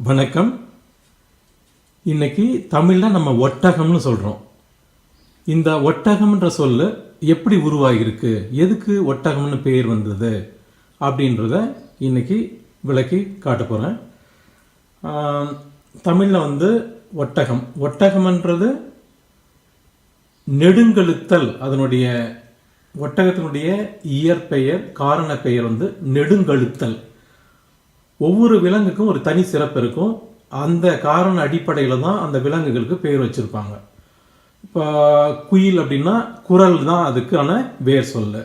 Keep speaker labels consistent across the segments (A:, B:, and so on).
A: வணக்கம். இன்னைக்கு தமிழில் நம்ம ஒட்டகம்னு சொல்கிறோம் இந்த ஒட்டகம்ன்ற சொல்லு எப்படி உருவாகியிருக்கு? எதுக்கு ஒட்டகம்னு பேர் வந்தது? அப்படின்றத இன்றைக்கி விளக்கி காட்ட போகிறேன் தமிழில் வந்து ஒட்டகம். ஒட்டகம்ன்றது நெடுங்கழுத்தல் அதனுடைய ஒட்டகத்தினுடைய இயற்பெயர் காரண பெயர் வந்து நெடுங்கழுத்தல். ஒவ்வொரு விலங்குக்கும் ஒரு தனி சிறப்பு இருக்கும். அந்த காரண அடிப்படையில் தான் அந்த விலங்குகளுக்கு பேர் வச்சுருப்பாங்க. இப்போ குயில் அப்படின்னா குரல் தான் அதுக்கான வேர் சொல்லு.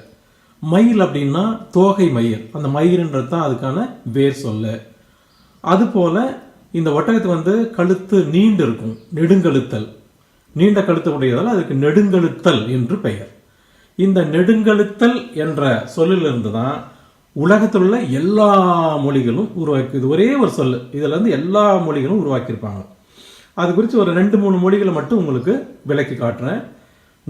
A: மயில் அப்படின்னா தோகை மயில். அந்த மயில்ன்றது தான் அதுக்கான வேர் சொல்லு. அதுபோல் இந்த ஒட்டகத்துக்கு வந்து கழுத்து நீண்டு இருக்கும். நெடுங்கழுத்தல். நீண்ட கழுத்து உடையதால் அதுக்கு நெடுங்கழுத்தல் என்று பெயர். இந்த நெடுங்கழுத்தல் என்ற சொல்லிலிருந்து தான் உலகத்தில் உள்ள எல்லா மொழிகளும் உருவாக்கி இது ஒரே ஒரு சொல் இதில் இருந்து எல்லா மொழிகளும் உருவாக்கியிருப்பாங்க. அது குறித்து ஒரு ரெண்டு மூணு மொழிகளை மட்டும் உங்களுக்கு விளக்கி காட்டுறேன்.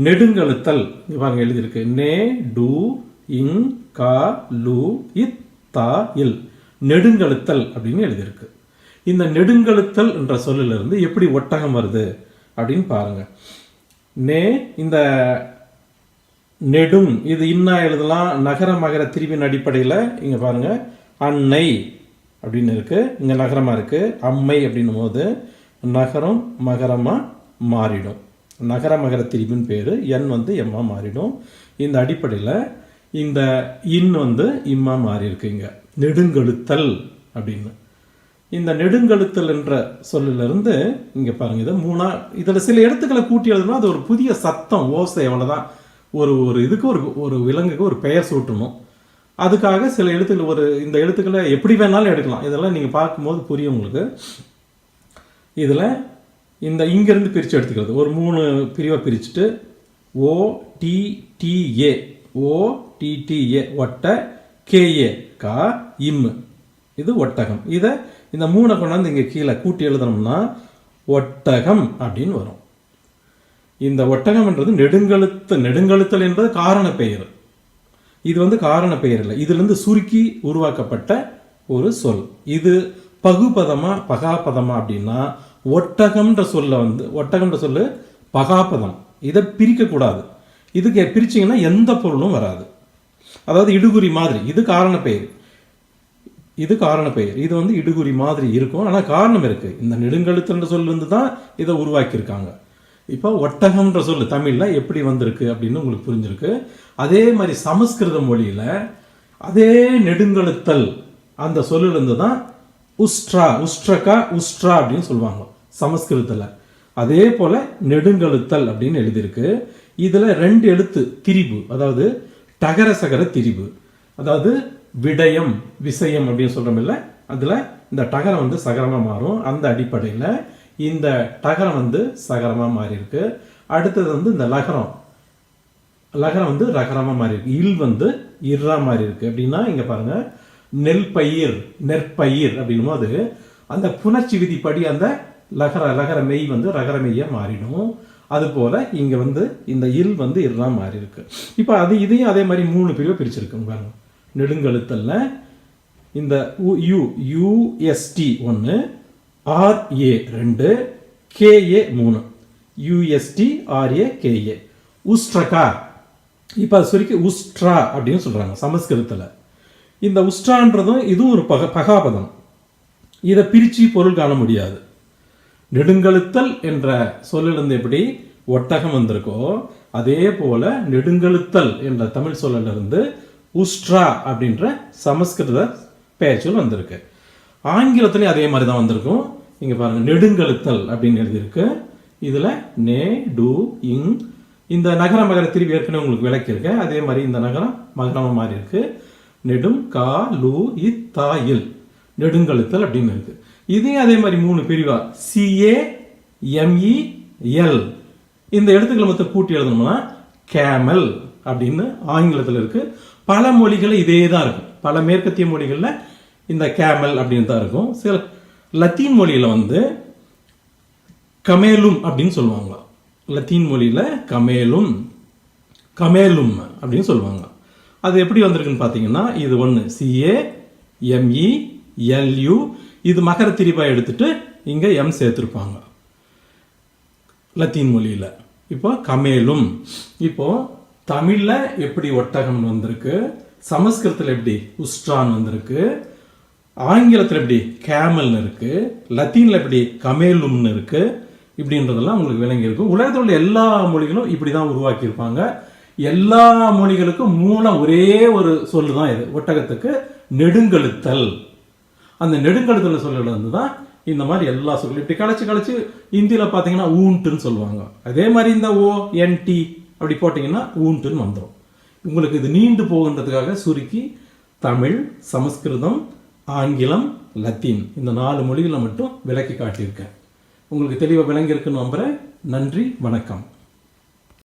A: நெடுங்கழுத்தல் இங்க பாருங்க எழுதியிருக்கு. நே டு இங் கா லு இத் தா இல். நெடுங்கழுத்தல் அப்படின்னு எழுதியிருக்கு. இந்த நெடுங்கழுத்தல் என்ற சொல்லிலிருந்து எப்படி ஒட்டகம் வருது அப்படின்னு பாருங்க. நே இந்த நெடும். இது இன்னா எழுதலாம். நகர மகர திரிவின் அடிப்படையில் இங்கே பாருங்க. அன்னை அப்படின்னு இருக்கு. இங்கே நகரமாக இருக்கு. அம்மை அப்படின்னும் போது நகரம் மகரமாக மாறிடும். நகர மகர திரிவின் பேர். என் வந்து எம்மா மாறிடும். இந்த அடிப்படையில் இந்த இன் வந்து இம்மா மாறி இருக்கு இங்கே. நெடுங்கழுத்தல் அப்படின்னு. இந்த நெடுங்கழுத்தல் என்ற சொல்லிலிருந்து இங்கே பாருங்கள் இதை மூணா இதில் சில இடத்துக்களை கூட்டி எழுதுனா அது ஒரு புதிய சத்தம் ஓசை அவ்வளோதான் ஒரு ஒரு இதுக்கு ஒரு ஒரு விலங்குக்கு ஒரு பெயர் சூட்டணும். அதுக்காக சில எழுத்துக்கள் ஒரு இந்த எழுத்துக்களை எப்படி வேணாலும் எடுக்கலாம். இதெல்லாம் நீங்கள் பார்க்கும்போது புரியும் உங்களுக்கு. இதில் இந்த இங்கேருந்து பிரித்து எடுத்துக்கிறது. ஒரு மூணு பிரிவாக பிரிச்சுட்டு ஓ டிடிஏ ஓ டிடிஏ ஒட்ட கேஏ கா இம்மு இது ஒட்டகம். இதை இந்த மூணை கொண்டாந்து இங்கே கீழே கூட்டி எழுதணும்னா ஒட்டகம் அப்படின்னு வரும். இந்த ஒட்டகம்ன்றது நெடுங்கழுத்து நெடுங்கழுத்தல் என்பது காரண பெயர். இது வந்து காரண பெயர் இல்லை. இதிலிருந்து சுருக்கி உருவாக்கப்பட்ட ஒரு சொல். இது பகுபதமா பகாபதமா அப்படின்னா ஒட்டகம்ன்ற சொல்ல வந்து ஒட்டகம்ன்ற சொல்லு பகாபதம். இதை பிரிக்கக்கூடாது இதுக்கு பிரிச்சீங்கன்னா எந்த பொருளும் வராது. அதாவது இடுகுறி மாதிரி. இது காரண பெயர். இது காரண பெயர். இது வந்து இடுகுறி மாதிரி இருக்கும். ஆனால் காரணம் இருக்குது இந்த நெடுங்கழுத்துன்ற சொல் வந்து தான் இதை உருவாக்கியிருக்காங்க. இப்போ ஒட்டகம்ன்ற சொல்லு தமிழில் எப்படி வந்திருக்கு அப்படின்னு உங்களுக்கு புரிஞ்சிருக்கு. அதே மாதிரி சமஸ்கிருத மொழியில் அதே நெடுங்கழுத்தல் அந்த சொல்லிலிருந்து தான் உஸ்ட்ரா உஸ்ட்ரகா உஸ்ட்ரா அப்படின்னு சொல்லுவாங்க சமஸ்கிருதத்தில். அதே போல் நெடுங்கழுத்தல் அப்படின்னு எழுதியிருக்கு. இதில் ரெண்டு எழுத்து திரிபு அதாவது டகர சகர திரிபு. அதாவது விடயம் விஷயம் அப்படின்னு சொல்கிறோம் இல்லை அதில் இந்த டகரம் வந்து சகரமாக மாறும். அந்த அடிப்படையில் இந்த டகரம் வந்து சகரமாக மாறி இருக்கு அடுத்தது வந்து இந்த லகரம். லகரம் வந்து ரகரமாக மாறி இருக்கு இல் வந்து இர்ரா மாறி இருக்கு அப்படின்னா இங்கே பாருங்க. நெல் பயிர் நெற்பயிர் அப்படின்னும் அது. அந்த புணர்ச்சி விதிப்படி அந்த லகர லகர மெய் வந்து ரகர மெய்யாக மாறிடும். அதுபோல் இங்கே வந்து இந்த இல் வந்து இர்ரா மாறி இருக்கு இப்போ அது இதையும் அதே மாதிரி மூணு பிரிவை பிரிச்சிருக்கு பாருங்க. நெடுங்கழுத்தல்ல. இந்த யூ யூஎஸ்டி ஒன்று ஆர்ஏ ரெண்டு கேஏ மூணு யூஎஸ்டி ஆர்ஏ கேஏ உஸ்ட்ரகா இப்போ அது சுருக்கி உஸ்ட்ரா அப்படின்னு சொல்கிறாங்க சமஸ்கிருதத்தில். இந்த உஸ்ட்ரான்றதும் இதுவும் ஒரு பக பகாபதம். இதை பிரித்து பொருள் காண முடியாது. நெடுங்கழுத்தல் என்ற சொல்லிலிருந்து எப்படி ஒட்டகம் வந்திருக்கோ அதே போல நெடுங்கழுத்தல் என்ற தமிழ் சொல்லிலிருந்து உஸ்ட்ரா அப்படின்ற சமஸ்கிருத பெயர் சொல் வந்திருக்கு. ஆங்கிலத்துலேயும் அதே மாதிரி தான் வந்திருக்கும். இங்கே பாருங்கள் நெடுங்கழுத்தல் அப்படின்னு எழுதியிருக்கு. இதில் நே டு இங். இந்த நகர மகர திருப்பி ஏற்கனவே உங்களுக்கு விளக்கியிருக்கேன் அதே மாதிரி இந்த நகரம் மகரமாக மாறி இருக்கு. நெடும் கா லு இ தா இல். நெடுங்கழுத்தல் அப்படின்னு இருக்கு. இதையும் அதே மாதிரி மூணு பிரிவா. C A M E L. இந்த எழுத்துக்களை மொத்தம் கூட்டி எழுதணும்னா கேமல் அப்படின்னு ஆங்கிலத்தில் இருக்கு. பல மொழிகளில் இதே தான் இருக்கும். பல மேற்கத்திய மொழிகளில் இந்த கேமல் அப்படின்னு தான் இருக்கும். சில லத்தீன் மொழியில் வந்து கமேலும் அப்படின்னு சொல்லுவாங்க. லத்தீன் மொழியில் கமேலும் கமேலும் அப்படின்னு சொல்லுவாங்க. அது எப்படி வந்திருக்குன்னு பார்த்தீங்கன்னா இது ஒன்று சிஏ எம்இ எல்யூ இது மகர திரிபாக எடுத்துட்டு இங்கே எம் சேர்த்துருப்பாங்க. லத்தீன் மொழியில். இப்போ கமேலும் இப்போது தமிழில் எப்படி ஒட்டகம் வந்திருக்கு சமஸ்கிருதத்தில் எப்படி உஸ்ட்ரான் வந்திருக்கு ஆங்கிலத்தில் எப்படி கேமல்னு இருக்குது லத்தீனில் எப்படி கமேலும்னு இருக்குது இப்படின்றதெல்லாம் உங்களுக்கு விளங்கி இருக்கும். உலகத்தில் உள்ள எல்லா மொழிகளும் இப்படி தான் உருவாக்கியிருப்பாங்க. எல்லா மொழிகளுக்கும் மூலம் ஒரே ஒரு சொல்லு தான் இது. ஒட்டகத்துக்கு நெடுங்கழுத்தல். அந்த நெடுங்கழுத்தல் சொல்லுல இருந்து தான் இந்த மாதிரி எல்லா சொல்லும். இப்படி கழிச்சு கழிச்சு இந்தியில் பார்த்தீங்கன்னா ஊன்ட்டுன்னு சொல்லுவாங்க. அதே மாதிரி இந்த ஓ என்டி அப்படி போட்டிங்கன்னா ஊன்ட்டுன்னு வந்துடும் உங்களுக்கு இது நீண்டு போகின்றதுக்காக சுருக்கி தமிழ் சமஸ்கிருதம் ஆங்கிலம் லத்தீன். இந்த நாலு மொழிகளை மட்டும் விளக்கி காட்டியிருக்கேன் உங்களுக்கு தெளிவாக விளங்கியிருக்குன்னு நம்புறேன். நன்றி வணக்கம்.